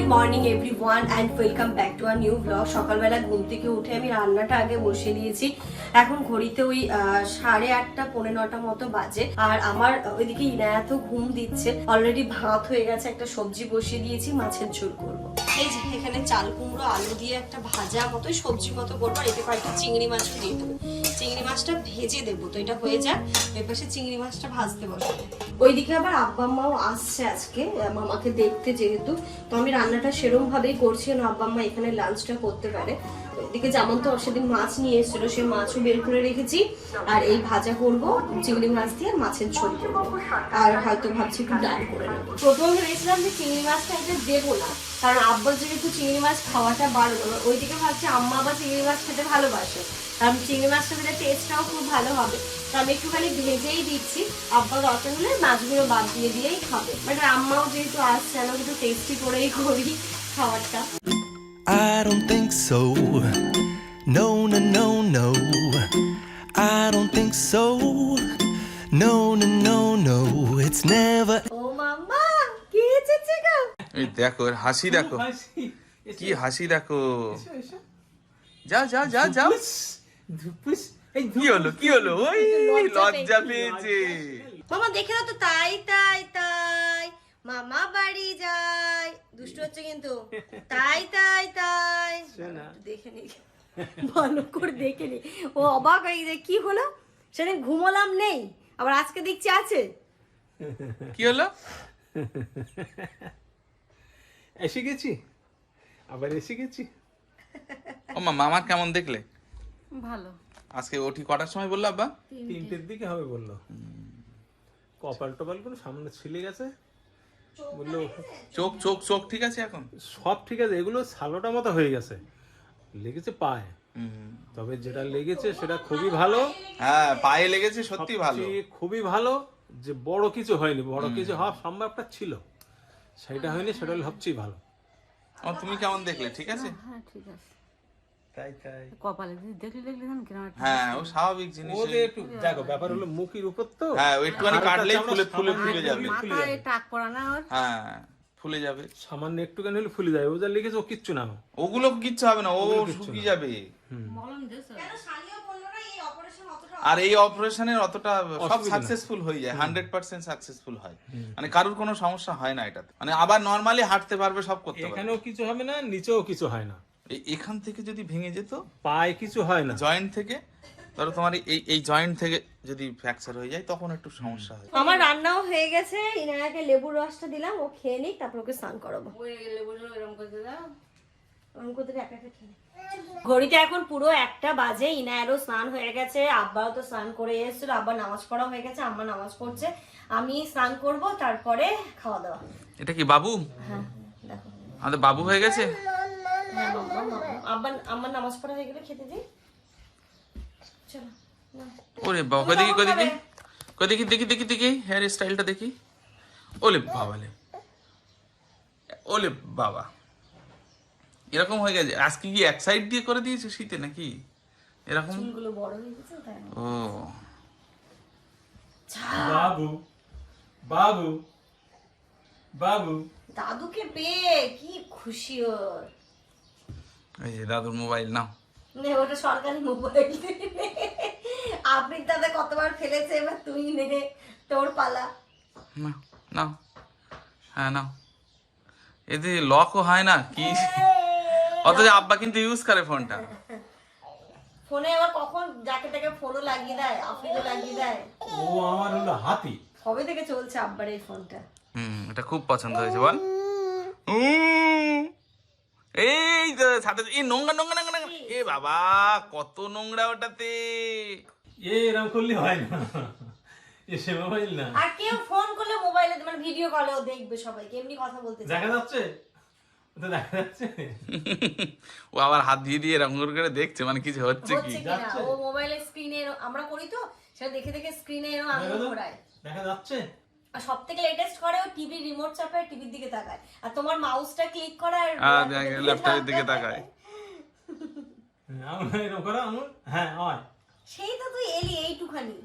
Good morning everyone and welcome back to our new blog সকালবেলা ঘুম থেকে উঠে আমি রান্নাটা আগে বসিয়ে দিয়েছি। এখন ঘড়িতে ওই সাড়ে আটটা, পৌনে নটা মতো বাজে। আর আমার ওইদিকে ইনায়াত ঘুম দিচ্ছে। অলরেডি ভাত হয়ে গেছে, একটা সবজি বসিয়ে দিয়েছি, মাছের ঝোল করব। যে এখানে চাল কুমড়ো, আলু দিয়ে একটা ভাজা মতো সবজি মতো করব এতে কয়েকটা চিংড়ি মাছও দিয়ে দেবো। চিংড়ি মাছটা ভেজে দেবো, তো এটা হয়ে যাক। পাশে চিংড়ি মাছটা ভাজতে বসবো। ওইদিকে আবার আব্বা মাও আসছে আজকে মামাকে দেখতে যেহেতু। তো আমি রান্নাটা সেরম ভাবেই করছি না আব্বা মা এখানে লাঞ্চটা করতে পারে। এদিকে যেমন তো সেদিন মাছ নিয়ে এসেছিল, সেই মাছও বের করে রেখেছি। আর এই ভাজা করব, চিংড়ি মাছ দিয়ে মাছের ঝোল আর হয়তো ভাবছি একটু ডাল করে প্রথমে ভেবেছিলাম যে চিংড়ি মাছটা এটা দেবো না, কারণ আব্বা যেহেতু চিংড়ি মাছ খাওয়াটা বারণ ওইদিকে ভাবছি আম্মা আবার চিংড়ি মাছ খেতে ভালোবাসে। কারণ চিংড়ি মাছটা দিলে টেস্টটাও খুব ভালো হবে। তো আমি একটুখানি ভেজেই দিচ্ছি। আব্বা দরকার হলে মাছগুলো বাদ দিয়ে দিয়েই খাবে। বাট আম্মাও যেহেতু আসছে আমি একটু টেস্টি করেই করি খাবারটা। I don't think so. No, no, no, no. I don't think so. No, no, no, no. It's never. ও মাম্মা কি হয়েছে গো এই দেখো এর হাসি দেখো কি হাসি দেখো যাও যাও যাও যাও কি হলো কি হলো ওই লজ্জা পেয়েছে। মামা দেখে দাও তো তাই তাই তাই মামা বাড়ি যায়। দুষ্টু হচ্ছে কিন্তু। তাই তাই তাই। দেখে নি। ভালো করে দেখে নি। ও অবাক হয়ে গেছে কি হলো? সেদিন ঘুমোলাম নেই। আবার আজকে দেখছি আছে? কি হলো? এসে গেছি। আবার এসে গেছি। ও মা মামার কেমন দেখলে? ভালো। আজকে ওঠি কটার সময় বলল আব্বা? তিনটের দিকে হবে বলল। কপাল টপাল করে সামনে ছিলে গেছে? বলল চোখ চোখ চোখ ঠিক আছে এখন? সব ঠিক আছে এগুলো সালোটা মতো হয়ে গেছে। লেগেছে পায়ে। হুম। তবে যেটা লেগেছে সেটা খুবই ভালো। হ্যাঁ পায়ে লেগেছে সত্যি ভালো। খুবই ভালো যে বড় কিছু হয়নি বড় কিছু হওয়ার সম্ভাবটা ছিল। সেটা হয়নি সেটা সবচেয়ে ভালো। ও তুমি কেমন দেখলে? ঠিক আছে? হ্যাঁ ঠিক আছে। তাই তাই কপালে যদি দেখলে দেখলে তখন কিরম হ্যাঁ ও স্বাভাবিক জিনিস। ওদের একটু দেখো ব্যাপার হলো মুখের উপর তো। হ্যাঁ ও একটুখানি কাটলেই ফুলে ফুলে ফুলে যাবে। মাথায় টাক পড়া না ওর। হ্যাঁ ফুলে যাবে। সামান্য একটুখানি হলে ফুলে যায় ও যা লেগেছে ও কিচ্ছু না ওগুলো কিচ্ছু হবে না ও শুকিয়ে যাবে। আর এই অপারেশনের অতটা সব সাকসেসফুল হয়ে যায় হান্ড্রেড পার্সেন্ট সাকসেসফুল হয়। মানে কারোর কোনো সমস্যা হয় না এটাতে। মানে আবার নর্মালি হাঁটতে পারবে সব করতে পারবে। এখানেও কিছু হবে না নিচেও কিছু হয় না। এখান থেকে যদি ভেঙে যেত? পায়ে কিছু হয় না। জয়েন্ট থেকে? ধরো তোমার এই এই জয়েন্ট থেকে যদি ফ্র্যাকচার হয়ে যায় তখন একটু সমস্যা হয়। আমার রান্নাও হয়ে গেছে ইনায়াকে লেবুর রসটা দিলাম ও খেয়ে নিক তারপর ওকে স্নান করাবো। ওই লেবুগুলো এরকম করে দাও। ঘড়িতে এখন পুরো একটা বাজে ইনায়ারও স্নান হয়ে গেছে আব্বাও তো স্নান করে এসেছিল আব্বা নামাজ পড়া হয়ে গেছে আম্মা নামাজ পড়ছে। আমি স্নান করব তারপরে খাওয়া দাওয়া। এটা কি বাবু? হ্যাঁ দেখো। আমাদের বাবু হয়ে গেছে? আব্বা আমার নামাজ পড়া হয়ে গেলে খেতে দিই। চলো ওরে বাবা দেখি দেখি? কই দেখি দেখি দেখি দেখি হেয়ার স্টাইলটা দেখি। ওলে বাবালে ওলে বাবা। এরকম হয়ে গেছে। আজকে কি এক সাইড দিয়ে করে দিয়েছে শীতে নাকি? এরকম? হয়ে ও। বাবু বাবু বাবু। দাদুকে পেয়ে কি খুশি ওর। এই যে দাদুর মোবাইল নাও। নে ওটা সরকারি মোবাইল আপনি দাদা কতবার ফেলেছে এবার তুই নে তোর পালা। নাও নাও। হ্যাঁ নাও। এতে লকও হয় না কি? অথচ আব্বা কিন্তু ইউজ করে ফোনটা ফোনে আবার কখন যাকে তাকে ফোনও লাগিয়ে দেয় আফ্রিদও লাগিয়ে দেয়। ও আমার হলো হাতি। কবে থেকে চলছে আব্বার এই ফোনটা হুম এটা খুব পছন্দ হয়েছে বল। এই তো সাথে এই নোংরা নোংরা নোংরা নোংরা। এ বাবা কত নোংরা ওটাতে। এ এরকম করলে হয় না। এসে মোবাইল না। আর কেউ ফোন করলে মোবাইলে মানে ভিডিও কলেও দেখবে সবাই এমনি কথা বলতে দেখা যাচ্ছে? ওটা দেখা যাচ্ছে। ও আবার হাত দিয়ে দিয়ে এরকম করে দেখছে মানে কিছু হচ্ছে কি? ও মোবাইলের স্ক্রিনে আমরা করি তো সেটা দেখে দেখে স্ক্রিনে এরকম আঙুল ঘোরায় দেখা যাচ্ছে? আর সব থেকে লেটেস্ট করে ও টিভি রিমোট চাপায় টিভির দিকে তাকায়। আর তোমার মাউসটা ক্লিক করে আর ল্যাপটপের দিকে তাকায়। হ্যাঁ, হ্যাঁ হয়। সেই তো তুই এলি এইটুখানি।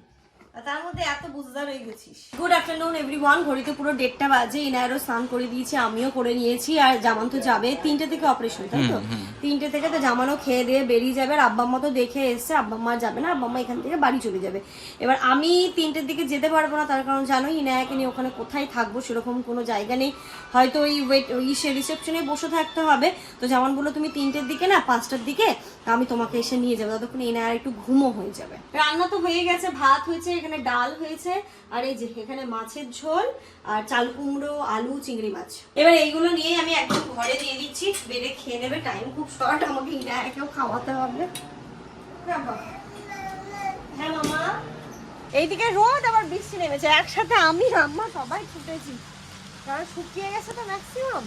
তার মধ্যে এত বুঝদার হয়ে গেছিস। গুড আফটারনুন এভরিওয়ান ঘড়িতে পুরো দেড়টা বাজে। ইনায়ারও স্নান করে দিয়েছি আমিও করে নিয়েছি। আর জামান তো যাবে তিনটে থেকে অপারেশন তাই তো? তিনটে থেকে তো জামানও খেয়ে দিয়ে বেরিয়ে যাবে। আর আব্বা আম্মা তো দেখে এসছে আব্বা মা যাবে না। আব্বা মা এখান থেকে বাড়ি চলে যাবে। এবার আমি তিনটের দিকে যেতে পারব না তার কারণ জানো ইনায়াকে নিয়ে ওখানে কোথায় থাকব সেরকম কোনো জায়গা নেই। হয়তো ওই ওয়েট ওই সে রিসেপশনে বসে থাকতে হবে। তো যেমন বলল তুমি তিনটের দিকে না পাঁচটার দিকে আমি তোমাকে এসে নিয়ে যাব। ততক্ষণ ইনায়ার একটু ঘুমও হয়ে যাবে। রান্না তো হয়ে গেছে ভাত হয়েছে এখানে ডাল হয়েছে, আর এই যে এখানে মাছের ঝোল, আর চাল কুমড়ো, আলু, চিংড়ি মাছ। এবার এইগুলো নিয়ে আমি একদম ঘরে দিয়ে দিচ্ছি, বেড়ে খেয়ে নেবে টাইম খুব শর্ট আমাকে ইনায়াকেও খাওয়াতে হবে। হ্যাঁ। হ্যাঁ মামা। এইদিকে রোদ, আবার বৃষ্টি নেমেছে, একসাথে আমি, আম্মা, সবাই ছুটেছি। কারণ শুকিয়ে গেছে তো ম্যাক্সিমাম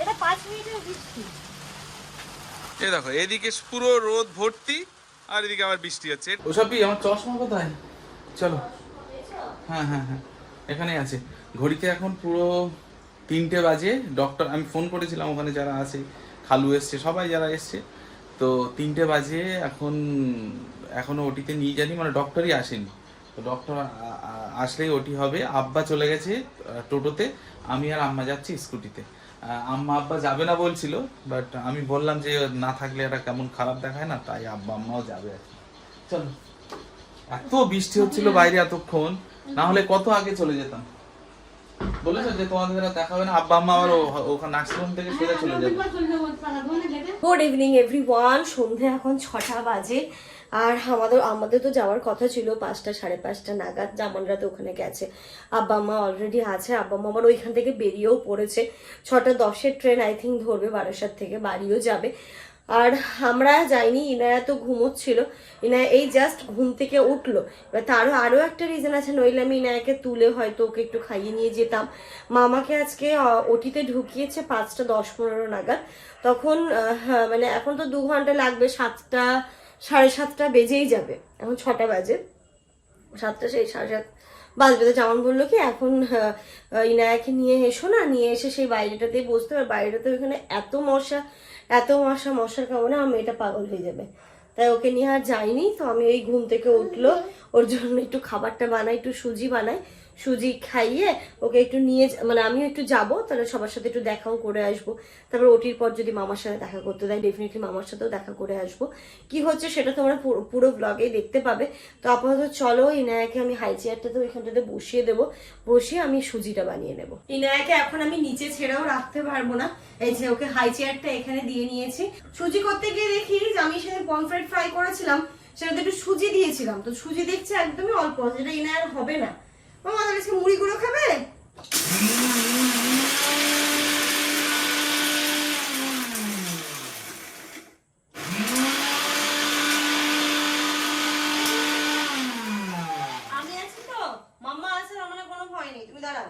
এটা পাঁচ মিনিটের বৃষ্টি। এই দেখো, এদিকে পুরো রোদ ভর্তি আর এদিকে আবার বৃষ্টি হচ্ছে। ওসবই আমার চশমা কোথায়? চলো। হ্যাঁ হ্যাঁ হ্যাঁ এখানে আছে। ঘড়িতে এখন পুরো তিনটে বাজে। ডক্টর আমি ফোন করেছিলাম ওখানে যারা আছে, খালু এসছে, সবাই যারা এসছে। তো তিনটে বাজে, এখন, এখনও ওটিতে নিয়ে জানি মানে ডক্টরই আসেনি। তো ডক্টর আসলেই ওটি হবে। আব্বা চলে গেছে টোটোতে। আমি আর আম্মা যাচ্ছি স্কুটিতে। আম্মা আব্বা যাবে না বলছিল বাট আমি বললাম যে না থাকলে এটা কেমন খারাপ দেখায় না তাই আব্বা আম্মাও যাবে আর চলো এত বৃষ্টি হচ্ছিল বাইরে এতক্ষণ না হলে কত আগে চলে যেতাম। বলেছ যে তোমাদের দেখা হবে না আব্বা আম্মা আবার ওখানে নার্সিংহোম থেকে সোজা চলে যাবে। গুড ইভিনিং এভরিওয়ান সন্ধে এখন ছটা বাজে। আর আমাদের আমাদের তো যাওয়ার কথা ছিল পাঁচটা সাড়ে পাঁচটা নাগাদ জামানরা তো ওখানে গেছে। আব্বা মা অলরেডি আছে। আব্বা মা আমার ওইখান থেকে বেরিয়েও পড়েছে। ছটা দশের ট্রেন আই থিঙ্ক ধরবে বারাসাত থেকে বাড়িও যাবে। আর আমরা যাইনি ইনায়া তো ঘুমোচ্ছিল। ইনায়া এই জাস্ট ঘুম থেকে উঠল। এবার তারও আরও একটা রিজন আছে নইলে আমি ইনায়াকে তুলে হয়তো ওকে একটু খাইয়ে নিয়ে যেতাম। মামাকে আজকে ওটিতে ঢুকিয়েছে পাঁচটা দশ পনেরো নাগাদ। তখন হ্যাঁ, মানে এখন তো দু ঘণ্টা লাগবে সাতটা সাড়ে সাতটা বেজেই যাবে। এখন ছটা বাজে। সাতটা সেই সাড়ে সাত বাজবে। তো জামান বলল কি, এখন ইনায়াকে নিয়ে এসো না, নিয়ে এসে সেই বাইরেটাতে বসতে হবে। বাইরেটাতে ওখানে এত মশা এত মশা, মশার কারণে আমার মেয়েটা পাগল হয়ে যাবে। তাই ওকে নিয়ে আর যাইনি। তো আমি ওই ঘুম থেকে উঠল। ওর জন্য একটু খাবারটা বানাই, একটু সুজি বানাই। সুজি খাইয়ে ওকে একটু নিয়ে মানে আমিও একটু যাব, তাহলে সবার সাথে একটু দেখাও করে আসব। তারপর ওটির পর যদি মামার সাথে দেখা করতে দেয় ডেফিনেটলি মামার সাথেও দেখা করে আসব। কি হচ্ছে সেটা তোমরা পুরো- ব্লগে দেখতে পাবে। তো আপাতত চলো, ইনায়াকে আমি হাই চেয়ারটাতে ওইখানটাতে বসিয়ে দেবো। বসিয়ে আমি সুজিটা বানিয়ে নেব। ইনায়াকে এখন আমি নিচে ছেড়েও রাখতে পারব না। এই যে ওকে হাই চেয়ারটা এখানে দিয়ে নিয়েছি। সুজি করতে গিয়ে দেখি যে আমি সেদিন পমফ্রেট ফ্রাই করেছিলাম, সেটাতে একটু সুজি দিয়েছিলাম। তো সুজি দেখছি একদমই অল্প, যেটা ইনায়ার হবে না। মামা তাহলে মুড়িগুলো খাবে আমি আছি তো মাম্মা আছে আমার না কোনো ভয় নেই তুমি দাঁড়াও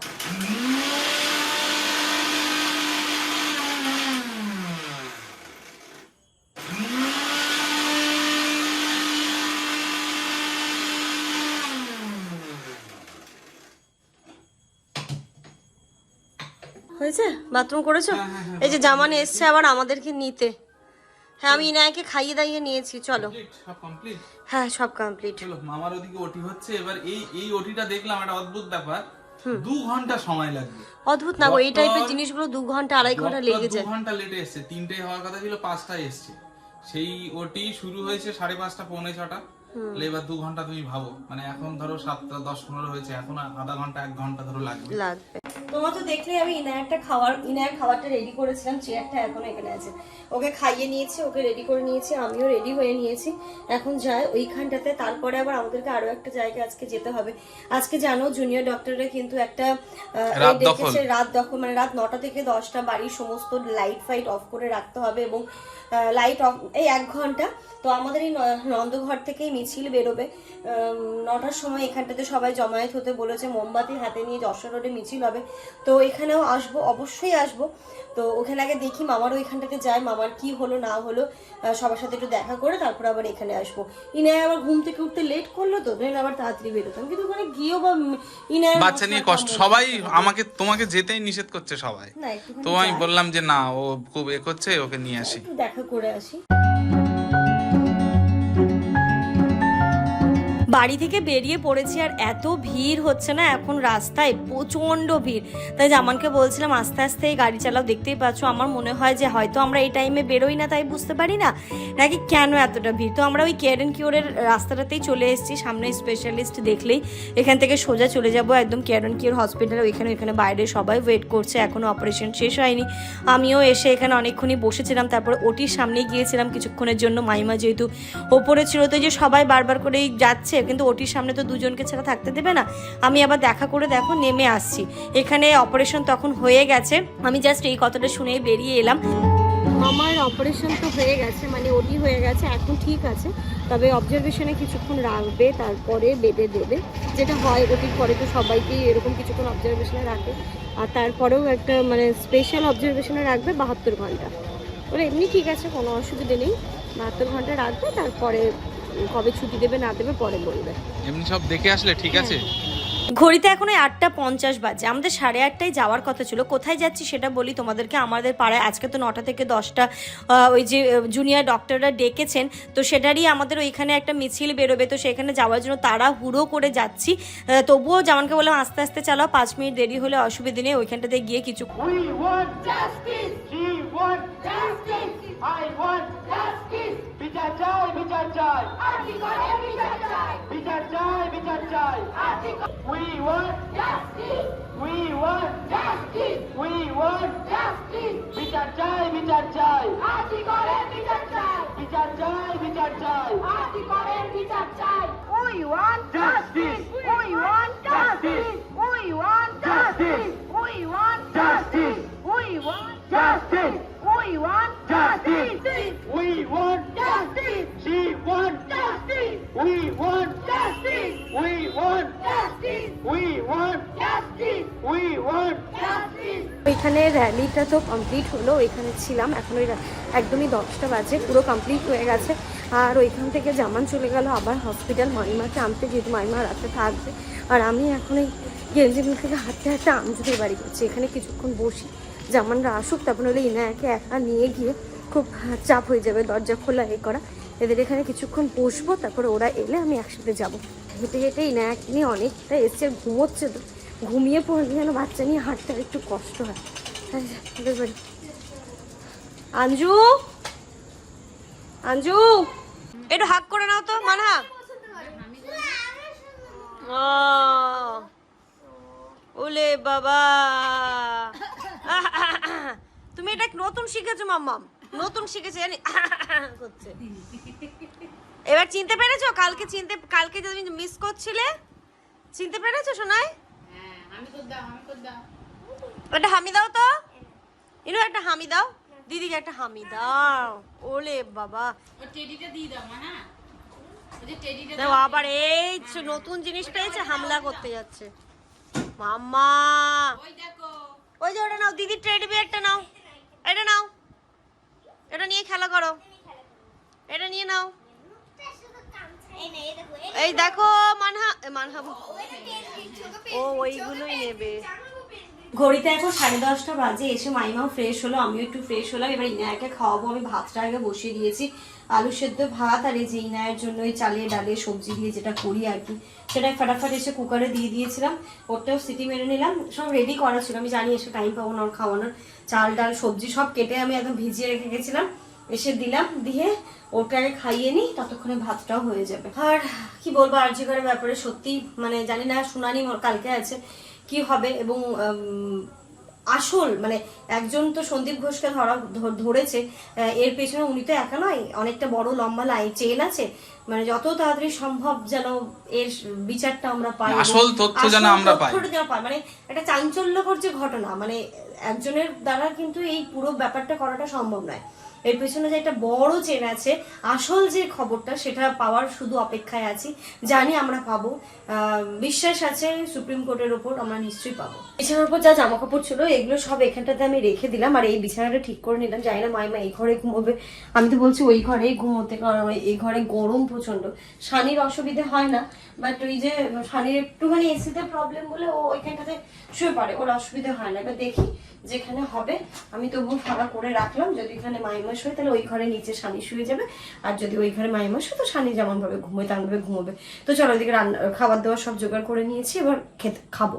হয়েছে? বাথরুম করেছ? এই যে জামান এসছে আবার আমাদেরকে নিতে। হ্যাঁ আমি ইনায়াকে খাইয়ে দাইয়ে নিয়েছি চলো। হ্যাঁ সব কমপ্লিট চলো মামার ওদিকে ওটি হচ্ছে এবার এই এই ওটিটা দেখলাম একটা অদ্ভুত ব্যাপার। দু ঘণ্টা সময় লাগবে। অদ্ভুত না এই টাইপের জিনিসগুলো দু ঘণ্টা আড়াই ঘণ্টা লেগে দু ঘণ্টা লেটে এসছে। তিনটে হওয়ার কথা ছিল পাঁচটায় এসছে। সেই ওটি শুরু হয়েছে সাড়ে পাঁচটা পৌনে ছটা। এবার দু ঘণ্টা তুমি ভাবো। মানে এখন ধরো সাতটা দশ পনেরো হয়েছে। এখন আধা ঘণ্টা এক ঘণ্টা ধরো লাগবে। লাগবে। তোমার তো দেখলে আমি ইনায়ারটা খাওয়ার ইনায়ার খাবারটা রেডি করেছিলাম চেয়ারটা এখনও এখানে আছে। ওকে খাইয়ে নিয়েছি ওকে রেডি করে নিয়েছি আমিও রেডি হয়ে নিয়েছি। এখন যাই ওইখানটাতে তারপরে আবার আমাদেরকে আরও একটা জায়গায় আজকে যেতে হবে। আজকে জানো জুনিয়র ডক্টররা কিন্তু একটা। ডেকেছে রাত দখল। মানে রাত নটা থেকে দশটা বাড়ির সমস্ত লাইট ফাইট অফ করে রাখতে হবে এবং লাইট অফ এই এক ঘণ্টা। তো আমাদের এই নন্দঘর থেকেই মিছিল বেরোবে। নটার সময় এখানটাতে সবাই জমায়েত হতে বলেছে মোমবাতি হাতে নিয়ে যশোর রোডে মিছিল হবে। তো এখানেও আসব অবশ্যই আসব। তো ওখানে আগে দেখি মামার ওইখানটাতে যাই মামার কি হলো না হলো সবার সাথে একটু দেখা করে তারপর আবার এখানে আসব। ইনায় আবার ঘুম থেকে উঠতে লেট করল তো নাহলে আবার তাড়াতাড়ি বেরোতাম। কিন্তু ওখানে গিয়েও বা ইনায় বাচ্চা নিয়ে কষ্ট সবাই আমাকে তোমাকে যেতেই নিষেধ করছে সবাই। তো আমি বললাম যে না ও খুব এ করছে ওকে নিয়ে আসি। দেখা করে আসি। বাড়ি থেকে বেরিয়ে পড়েছি আর এত ভিড় হচ্ছে না, এখন রাস্তায় প্রচণ্ড ভিড়। তাই জামানকে বলছিলাম, আস্তে আস্তে গাড়ি চালাও, দেখতেই পাচ্ছ আমার মনে হয় যে হয়তো আমরা এই টাইমে বেরোই না, তাই বুঝতে পারি না। নাকি কেন এতটা ভিড়? তো আমরা ওই কেয়ার অ্যান্ড কিওরের রাস্তাটাতেই চলে এসেছি, সামনে স্পেশালিস্ট দেখলেই। এখান থেকে সোজা চলে যাব, একদম কেয়ার অ্যান্ড কিওর হসপিটাল ওইখানে ওইখানে বাইরে সবাই ওয়েট করছে এখনও অপারেশন শেষ হয়নি। আমিও এসে এখানে অনেকক্ষণই বসেছিলাম, তারপর ওটির সামনেই গিয়েছিলাম কিছুক্ষণের জন্য, মাইমা যেহেতু ওপরে ছিল, তো যে সবাই বারবার করেই যাচ্ছে কিন্তু ওটির সামনে তো দুজনকে ছাড়া থাকতে দেবে না। আমি আবার দেখা করে দেখো, নেমে আসছি। এখানে অপারেশন তখন হয়ে গেছে। আমি জাস্ট এই কথাটা শুনেই বেরিয়ে এলাম। আমার অপারেশন তো হয়ে গেছে মানে ওটি হয়ে গেছে, এখন ঠিক আছে। তবে অবজারভেশনে কিছুক্ষণ রাখবে, তারপরে বেডে দেবে। যেটা হয়, ওটির পরে তো সবাইকেই এরকম কিছুক্ষণ অবজারভেশনে রাখে আর তারপরেও একটা মানে স্পেশাল অবজারভেশনে রাখবে বাহাত্তর ঘণ্টা। ওরা এমনি ঠিক আছে, কোনো অসুবিধে নেই। বাহাত্তর ঘণ্টা রাখবে, তারপরে কবে ছুটি দেবে না দেবে পরে বলবে। এমনি সব দেখে আসলে ঠিক আছে? ঘড়িতে এখন ওই আটটা পঞ্চাশ বাজে আমাদের সাড়ে আটটায় যাওয়ার কথা ছিল। কোথায় যাচ্ছি সেটা বলি তোমাদেরকে। আমাদের পাড়ায় আজকে তো নটা থেকে দশটা ওই যে জুনিয়র ডক্টররা ডেকেছেন। তো সেটারই আমাদের ওইখানে একটা মিছিল বেরোবে। তো সেখানে যাওয়ার জন্য তারা হুড়ো করে যাচ্ছি। তবুও জামানকে বললাম আস্তে আস্তে চালাও। পাঁচ মিনিট দেরি হলে অসুবিধে নেই। ওইখানটাতে গিয়ে কিছু We want justice. She want justice. I want justice. বিচার চাই বিচার চাই বিচার চাই বিচার চাই We want justice. We want justice. We want justice. বিচার চাই বিচার চাই বিচার চাই বিচার চাই We want justice. We want justice. We want justice. We want justice. We want justice. We want justice. We want justice. She wants justice. We want justice. We want justice. We want justice. We want justice. ওইখানে র্যালিটা তো complete হলো ওইখানে ছিলাম এখন ওই একদমই দশটা বাজে পুরো কমপ্লিট হয়ে গেছে আর ওইখান থেকে জামান চলে গেল আবার হসপিটাল মাইমাকে আনতে যেহেতু মাইমা রাতে থাকবে আর আমি এখন এই গেঞ্জি মিল থেকে হাঁটতে হাঁটতে আমজুদের বাড়ি করছি এখানে কিছুক্ষণ বসি জামানরা আসুক তারপর হলে ইনায়াকে একা নিয়ে গিয়ে খুব চাপ হয়ে যাবে দরজা খোলা এ করা। এদের এখানে কিছুক্ষণ বসবো তারপরে ওরা এলে আমি একসাথে যাব। হেঁটে হেঁটে ইনায়াকে নিয়ে অনেকটা এসছে ঘুমোচ্ছে তো। ঘুমিয়ে পড়লে যেন বাচ্চা নিয়ে হাঁটতে একটু কষ্ট হয়। আঞ্জু! আঞ্জু! একটু হাক করে নাও তো মানহা। ও, ওলে বাবা। তুমি এটা নতুন শিখেছো, মাম্মাম। নতুন শিখেছে, জানি করছে। এবার চিনতে পেরেছ? কালকে চিনতে কালকে যে তুমি মিস করছিলে, চিনতে পেরেছ শোনাই একটা হামি দাও তো। ইনু, একটা হামি দাও। দিদিকে একটা হামি দাও। ওলে বাবা। দাও আবার এই নতুন জিনিস পেয়েছে হামলা করতে যাচ্ছে। মাম্মা। ওই দেখো ওই যে ওটা নাও দিদি টেডি একটা নাও। এটা নাও। এটা নিয়ে খেলা করো। এটা নিয়ে নাও। এই দেখো মানহা মানহা ও ওইগুলোই নেবে। ঘড়িতে এখন সাড়ে দশটা বাজে, এসে মাইমাও ফ্রেশ হলো, আমিও একটু ফ্রেশ হলাম। এবার ইনায়াকে খাওয়াবো, আমি ভাতটা আগে বসিয়ে দিয়েছি। আলু সেদ্ধ ভাত আর এই যে ইনায়ের জন্য ওই চালিয়ে ডালে সবজি দিয়ে যেটা করি আর কি, সেটা ফাটাফাট এসে কুকারে দিয়ে দিয়েছিলাম। ওটাও সিটি মেরে নিলাম, সব রেডি করা ছিল। আমি জানি এসে টাইম পাবো না ওর খাওয়ানোর। চাল, ডাল, সবজি সব কেটে আমি একদম ভিজিয়ে রেখে গেছিলাম। এসে দিলাম, দিয়ে ওটাকে খাইয়ে নিই, ততক্ষণে ভাতটাও হয়ে যাবে। আর কি বলব আর্যিকরের ব্যাপারে সত্যি মানে জানি না, শুনানি কালকে আছে। কি হবে এবং আসল মানে একজন তো সন্দীপ ঘোষকে ধরা ধরেছে এর পেছনে উনি তো একা নয় অনেকটা বড় লম্বা লাইন চেন আছে মানে যত তাড়াতাড়ি সম্ভব যেন এর বিচারটা আমরা পাই আসল তথ্য যেন আমরা পাই মানে একটা চাঞ্চল্যকর যে ঘটনা মানে একজনের দ্বারা কিন্তু এই পুরো ব্যাপারটা করাটা সম্ভব নয়। এর পেছনে যে একটা বড় চেন আছে, আসল যে খবরটা সেটা পাওয়ার শুধু অপেক্ষায় আছি। জানি আমরা পাবো। বিশ্বাস আছে সুপ্রিম কোর্টের ওপর, আমরা নিশ্চয়ই পাবো। বিছানার উপর যা জামা কাপড় ছিল, এগুলো সব এখানটাতে আমি রেখে দিলাম। আর এই বিছানাটা ঠিক করে নিলাম। জানি না, মাইমা এই ঘরে ঘুমোবে। আমি তো বলছি ওই ঘরেই ঘুমোতে, কারণ এই ঘরে গরম প্রচণ্ড শানির অসুবিধে হয় না বাট ওই যে শানির একটুখানি এসিতে প্রবলেম বলে ও ওইখানটাতে শুয়ে পড়ে। ওর অসুবিধা হয় না। এবার দেখি যেখানে হবে, আমি তবু ফাঁকা করে রাখলাম। যদি এখানে মাইমাস হয়, তাহলে ওই ঘরে নিচে সানি শুয়ে যাবে। আর যদি ওই ঘরে মাইমাস হয়, তো সানি যেমন ভাবে ঘুমোয় তেমন ভাবে ঘুমোবে। তো চলো ওইদিকে রান্না, খাবার দাবার সব জোগাড় করে নিয়েছি, এবার খেতে, খাব।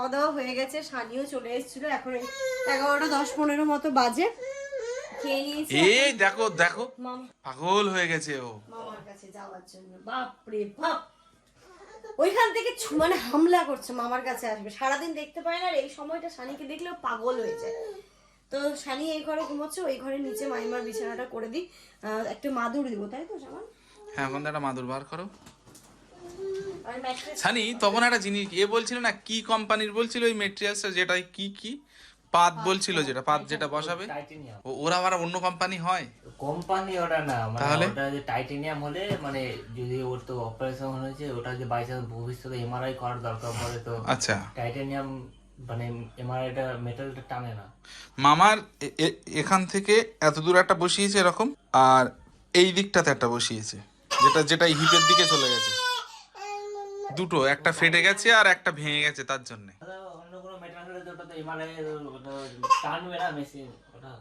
খাওয়া দাওয়া হয়ে গেছে সানিও চলে এসেছিল। এখন এগারোটা দশ পনেরো মতো বাজে। এই দেখো দেখো। পাগল হয়ে গেছে ও। মামার কাছে যাওয়ার জন্য। বাপরে বাপ। ওইখান থেকে মানে হামলা করছে মামার কাছে আসবে। সারাদিন দেখতে পায় না আর এই সময়টা সানিকে দেখলেও পাগল হয়ে যায়। তো সানি এই ঘরে ঘুমোচ্ছে ওই ঘরে নিচে মাইমার বিছানাটা করে দিই। একটা মাদুর দিব তাই তো সামান? হ্যাঁ এখন একটা মাদুর বার করো। সানি তখন একটা জিনিস এ বলছিল না কি কোম্পানির বলছিল ওই মেটেরিয়ালসটা যেটা কি কি পাত বলছিল যেটা পাত যেটা বসাবে ওরা আবার অন্য কোম্পানি হয়? কোম্পানি ওটা না মানে? ওটা যে টাইটেনিয়াম হলে মানে যদি ওর তো অপারেশন হয়েছে ওটা যে বাই চান্স ভবিষ্যতে এমআরআই করার দরকার পড়ে তো আচ্ছা। টাইটেনিয়াম মানে এমআরআইটা মেটালটা টানে না। মামার এখান থেকে এত দূর একটা বসিয়েছে এরকম আর এই দিকটাতে একটা বসিয়েছে যেটা যেটা হিপের দিকে চলে গেছে। দুটো একটা ফেটে গেছে আর একটা ভেঙে গেছে তার জন্য। অন্য কোনো মেটাল হলে তো ওটা তো এমআরআই টানবে না মেশিন ওটা।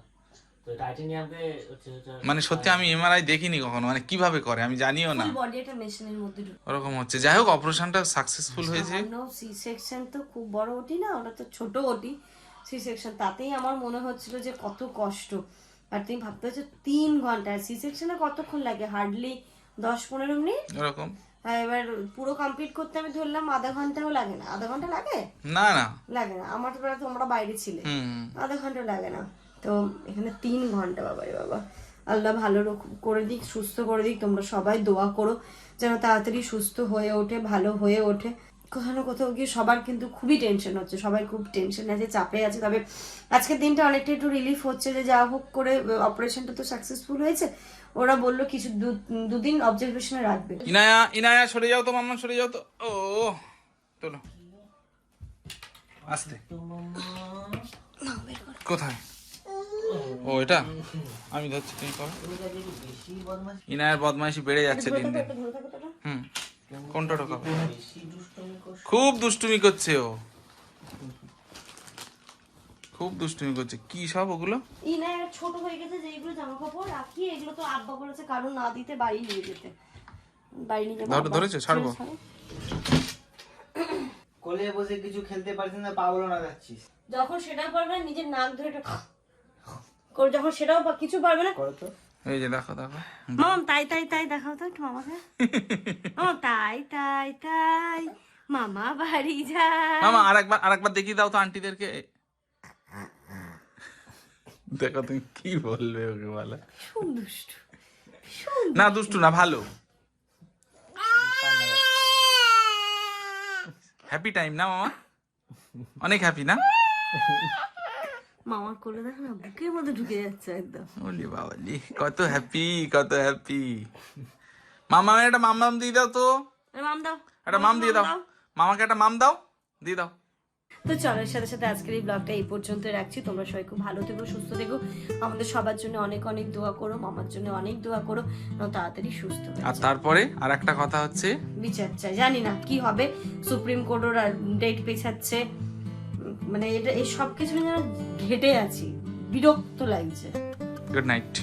তো টাইটেনিয়ামকে হচ্ছে ওটা মানে সত্যি আমি এমআরআই দেখিনি কখনো মানে কীভাবে করে আমি জানিও না। ফুল বডি একটা মেশিনের মধ্যে ঢুকে ওরকম হচ্ছে। যাই হোক অপারেশনটা সাকসেসফুল হয়েছে। সি সেকশন তো খুব বড় ওটি না ওটা তো ছোট ওটি। সি সেকশন তাতেই আমার মনে হচ্ছিল যে কত কষ্ট। আর তুমি ভাবতে হচ্ছে তিন ঘণ্টা সি সেকশনে কতক্ষণ লাগে? হার্ডলি দশ পনেরো মিনিট? ওরকম। এবার পুরো কমপ্লিট করতে আমি ধরলাম আধা ঘন্টাও লাগে না। আধা ঘণ্টা লাগে? না না। লাগে না। আমার তো বেলা তোমরা বাইরে ছিলে। আধা ঘণ্টা লাগে না। তো এখানে তিন ঘণ্টা বাবা রে বাবা। আল্লাহ ভালো করে দিক সুস্থ করে দিক। তোমরা সবাই দোয়া করো যেন তাড়াতাড়ি সুস্থ হয়ে ওঠে ভালো হয়ে ওঠে। কোথাও না কোথাও গিয়ে সবার কিন্তু খুবই টেনশন হচ্ছে। সবাই খুব টেনশন আছে চাপে আছে। তবে আজকের দিনটা অনেকটা একটু রিলিফ হচ্ছে যে যা হোক করে অপারেশনটা তো সাকসেসফুল হয়েছে। ওরা বলল কিছু দুদিন অবজারভেশনে রাখবে। ইনায়া ইনায়া, সরে যাও তো মাম্মা সরে যাও তো। ও, তোলো। আস্তে। কোথায়? ও, এটা? আমি ধরছি, তুমি করো। ইনায়ের বদমাইশি বেড়ে যাচ্ছে দিন দিন। হুম। কোনটা ঢোকাবো? খুব দুষ্টুমি করছে ও। খুব দুষ্টুমি করছে। কি সব ওগুলো? ই না ছোট হয়ে গেছে যেগুলো জামা কাপড় রাখি এগুলো তো আব্বা বলেছে কারণ না দিতে বাড়ি নিয়ে যেতে। বাড়ি নিয়ে যাব ধরো, আব্বা। ছাড়বো? কোলে বসে কিছু খেলতে পারছিস না পাগল না যাচ্ছিস। যখন সেটাও পারবে না নিজের নাক ধরে এটা করে যখন সেটাও কিছু পারবে না। করো তো। এই যে দেখো দেখো। মাম তাই তাই তাই দেখাও তো একটু মামাকে। ও তাই তাই তাই মামা বাড়ি যায়। মামা আরেকবার আরেকবার দেখিয়ে দাও তো আন্টিদেরকে। দেখো তুমি কি বলবে ওকে বলো? ভীষণ দুষ্টু না দুষ্টু। না ভালো। হ্যাপি টাইম না মামা? অনেক হ্যাপি না? মামার কোলে দেখো না বুকের মধ্যে ঢুকে যাচ্ছে একদম। ওলি বাবালি কত হ্যাপি কত হ্যাপি মামা একটা মাম মাম দিয়ে দাও তো। মাম দাও। একটা মাম দিয়ে দাও। মামাকে একটা মাম দাও দিয়ে দাও। তো চলো সাথে সাথে আজকের এই ব্লগটা এই পর্যন্ত রাখছি। তোমরা সবাই খুব ভালো থেকো সুস্থ থেকো। আমাদের সবার জন্য অনেক অনেক দোয়া করো মামার জন্য অনেক দোয়া করো তাড়াতাড়ি সুস্থ আর তারপরে আর একটা কথা হচ্ছে বিচার চাই। জানি না কি হবে সুপ্রিম কোর্ট ওর ডেট পেছাচ্ছে। মানে এটা এই সব কিছু যেন ঘেটে আছি। বিরক্ত লাগছে। Good night